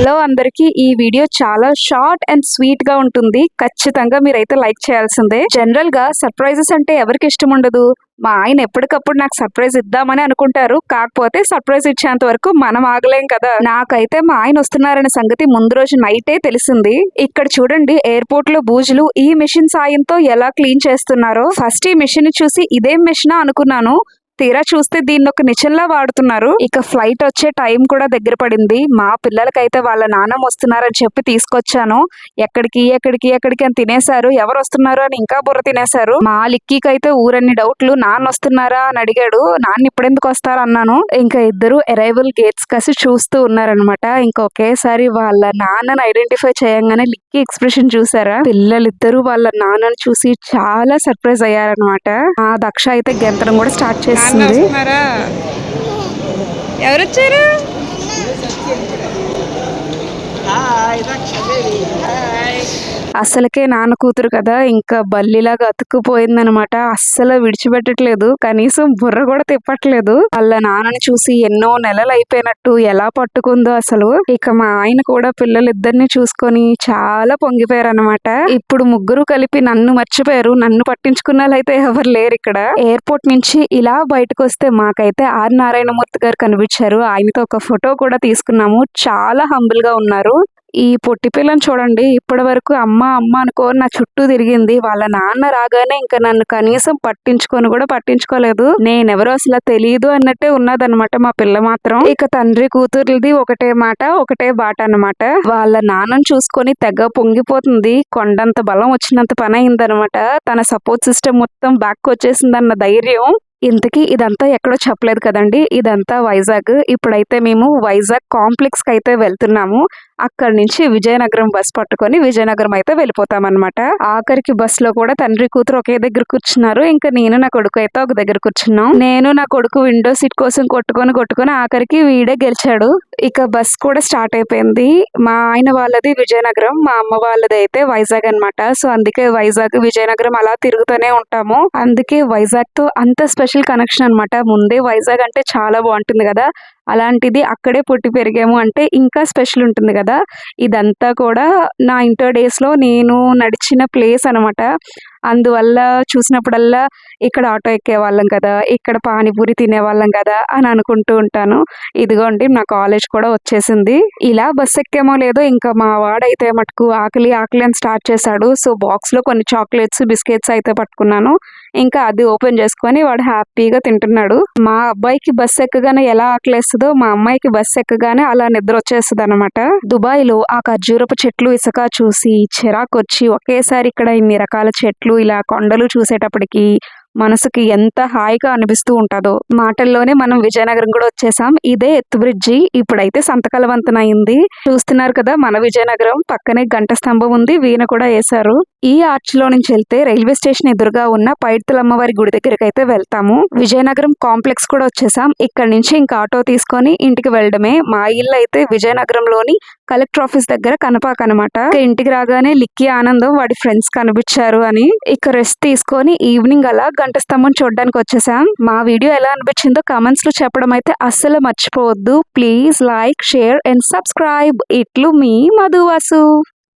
Hello అందరికి. ఈ video చాలా షార్ట్ అండ్ స్వీట్గా ఉంటుంది. ఖచ్చితంగా మీరైతే లైక్ చేయాల్సిందే. జనరల్గా సర్ప్రైజెస్ అంటే ఎవరికి ఇష్టం ఉండదు? మా ఆయన ఎప్పటికప్పుడు నాకు సర్ప్రైజ్ ఇద్దామని అనుకుంటారు. కాకపోతే సర్ప్రైజ్ ఇచ్చేంత వరకు మనం ఆగలేం కదా. నాకైతే మా ఆయన వస్తున్నారనే సంగతి ముందు రోజు నైటే తెలిసింది. ఇక్కడ చూడండి ఎయిర్పోర్ట్లో బూజులు ఈ మిషన్ సాయంతో ఎలా క్లీన్ చేస్తున్నారో. ఫస్ట్ ఈ మిషన్ చూసి ఇదేం మిషన్ అనుకున్నాను. తీరా చూస్తే దీన్ని ఒక నిచ్చెనలా వాడుతున్నారు. ఇక ఫ్లైట్ వచ్చే టైం కూడా దగ్గర పడింది. మా పిల్లలకైతే వాళ్ళ నాన్నమ్మ వస్తున్నారని చెప్పి తీసుకొచ్చాను. ఎక్కడికి ఎక్కడికి ఎక్కడికి అని తినేశారు. ఎవరు వస్తున్నారు అని ఇంకా బుర్ర తినేశారు. మా లిక్కీకి అయితే ఊరన్ని డౌట్లు నాన్న వస్తున్నారా? అని అడిగాడు. నాన్న ఇప్పుడెందుకు వస్తారు? అన్నాను. ఇంకా ఇద్దరు అరైవల్ గేట్స్ కసి చూస్తూ ఉన్నారనమాట ఇంకా ఒకేసారి వాళ్ళ నాన్నని ఐడెంటిఫై చేయంగానే లిక్కీ ఎక్స్ప్రెషన్ చూసారా? పిల్లలిద్దరూ వాళ్ళ నాన్నని చూసి చాలా సర్ప్రైజ్ అయ్యారనమాట ఆ దక్ష అయితే గెంతడం కూడా స్టార్ట్ చేసింది ఎవరు వచ్చారు అసలుకే నాన్న కూతురు కదా ఇంకా బల్లిలాగా అతుక్కుపోయిందనమాట. అస్సలు విడిచిపెట్టట్లేదు. కనీసం బుర్ర కూడా తిప్పట్లేదు. వాళ్ళ నాన్నని చూసి ఎన్నో నెలలు అయిపోయినట్టు ఎలా పట్టుకుందో అసలు. ఇక మా ఆయన కూడా పిల్లలిద్దరిని చూసుకొని చాలా పొంగిపోయారనమాట. ఇప్పుడు ముగ్గురు కలిపి నన్ను మర్చిపోయారు. నన్ను పట్టించుకున్న అయితే ఎవరు లేరు ఇక్కడ. ఎయిర్పోర్ట్ నుంచి ఇలా బయటకు వస్తే మాకైతే ఆర్ నారాయణమూర్తి గారు కనిపించారు. ఆయనతో ఒక ఫోటో కూడా తీసుకున్నాము. చాలా హంబుల్గా ఉన్నారు. ఈ పొట్టి పిల్లని చూడండి ఇప్పటి వరకు అమ్మ అమ్మ అనుకోని నా చుట్టూ తిరిగింది. వాళ్ళ నాన్న రాగానే ఇంకా నన్ను కనీసం పట్టించుకొని కూడా పట్టించుకోలేదు. నేనెవరో అసలు తెలియదు అన్నట్టే ఉన్నదన్నమాట మా పిల్ల మాత్రం. ఇక తండ్రి కూతురుది ఒకటే మాట ఒకటే బాట అన్నమాట. వాళ్ళ నాన్నను చూసుకొని తెగ పొంగిపోతుంది. కొండంత బలం వచ్చినంత పని అయిందనమాట తన సపోర్ట్ సిస్టమ్ మొత్తం బ్యాక్ వచ్చేసిందన్న ధైర్యం. ఇంతకీ ఇదంతా ఎక్కడో చెప్పలేదు కదండి. ఇదంతా వైజాగ్. ఇప్పుడైతే మేము వైజాగ్ కాంప్లెక్స్కి అయితే వెళ్తున్నాము. అక్కడి నుంచి విజయనగరం బస్ పట్టుకొని విజయనగరం అయితే వెళ్ళిపోతాం అనమాట ఆఖరికి బస్లో కూడా తండ్రి కూతురు ఒకే దగ్గర కూర్చున్నారు. ఇంకా నేను నా కొడుకు అయితే ఒక దగ్గర కూర్చున్నాం. నేను నా కొడుకు విండో సీట్ కోసం కొట్టుకొని కొట్టుకొని ఆఖరికి వీడే గెలిచాడు. ఇక బస్ కూడా స్టార్ట్ అయిపోయింది. మా ఆయన వాళ్ళది విజయనగరం మా అమ్మ వాళ్ళది అయితే వైజాగ్ అన్నమాట. సో అందుకే వైజాగ్ విజయనగరం అలా తిరుగుతూనే ఉంటాము. అందుకే వైజాగ్తో అంత స్పెషల్ కనెక్షన్ అన్నమాట. ముందే వైజాగ్ అంటే చాలా బాగుంటుంది కదా. అలాంటిది అక్కడే పుట్టి పెరిగాము. అంటే ఇంకా స్పెషల్ ఉంటుంది కదా ఇదంతా కూడా నా ఇంటర్ డేస్లో నేను నడిచిన ప్లేస్ అనమాట అందువల్ల చూసినప్పుడల్లా ఇక్కడ ఆటో ఎక్కేవాళ్ళం కదా ఇక్కడ పానీపూరి తినేవాళ్ళం కదా అని అనుకుంటూ ఉంటాను. ఇదిగోండి నా కాలేజ్ కూడా వచ్చేసింది. ఇలా బస్ ఎక్కేమో లేదో ఇంకా మా వాడైతే మటుకు ఆకలి ఆకలి అని స్టార్ట్ చేశాడు. సో బాక్స్లో కొన్ని చాక్లెట్స్ బిస్కెట్స్ అయితే పట్టుకున్నాను. ఇంకా అది ఓపెన్ చేసుకొని వాడు హ్యాపీగా తింటున్నాడు. మా అబ్బాయికి బస్ ఎక్కగానే ఎలా ఆకలేస్తుందో మా అమ్మాయికి బస్ ఎక్కగానే అలా నిద్ర వచ్చేస్తుంది అనమాట దుబాయ్లో ఆ ఖర్జూరపు చెట్లు ఇసుక చూసి చిరాకొచ్చి ఒకేసారి ఇక్కడ ఇన్ని రకాల చెట్లు ఇలా కొండలు చూసేటప్పటికి మనసుకి ఎంత హాయిగా అనిపిస్తూ ఉంటుందో. మాటల్లోనే మనం విజయనగరం కూడా వచ్చేసాం. ఇదే ఎత్తు బ్రిడ్జి. ఇప్పుడైతే సంతకాల అయింది చూస్తున్నారు కదా మన విజయనగరం. పక్కనే గంట స్తంభం ఉంది. వీణ కూడా వేశారు. ఈ ఆర్చ్లో నుంచి వెళ్తే రైల్వే స్టేషన్ ఎదురుగా ఉన్న పైడితలమ్మవారి గుడి దగ్గరికి అయితే వెళ్తాము. విజయనగరం కాంప్లెక్స్ కూడా వచ్చేసాం. ఇక్కడ నుంచి ఇంకా ఆటో తీసుకొని ఇంటికి వెళ్ళడమే. మా ఇల్లు అయితే విజయనగరంలోని కలెక్టర్ ఆఫీస్ దగ్గర కనపాక అనమాట ఇంటికి రాగానే లిక్కి ఆనందం వాడి ఫ్రెండ్స్ కనిపించారు అని. ఇక రెస్ట్ తీసుకొని ఈవినింగ్ అలా కంఠస్తంభం చూడడానికి వచ్చేసాం. మా వీడియో ఎలా అనిపించిందో కామెంట్స్లో చెప్పడం అయితే అస్సలు మర్చిపోవద్దు. Please like share and subscribe ఇట్లు మీ మధువాసు.